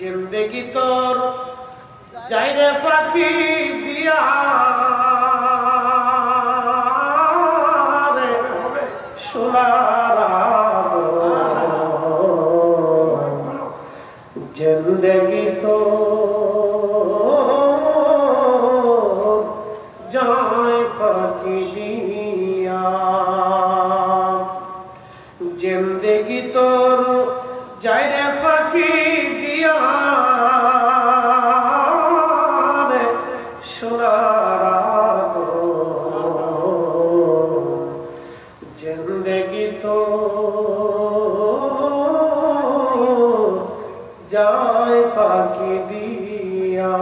জিন্দেগি তোর যাইরে পাখি দিয়া। সোনার জিন্দেগি তো যায় পাখি দিয়া। জিন্দেগি তোর যায় রে পাখি সোনার জিন্দেগি তো যায় পাখি দিয়া।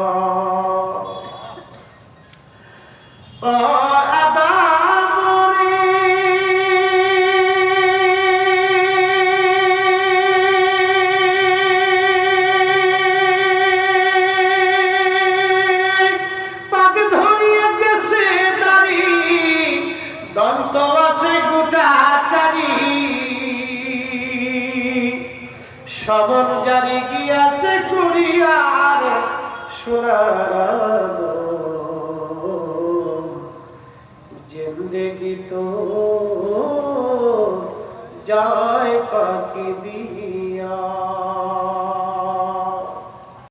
দন্ত আছে গোটা চারি সবন জারি গিয়াছে চুরিয়ার সোনার জিন্দেগি তো যায় পাখি দিয়ে।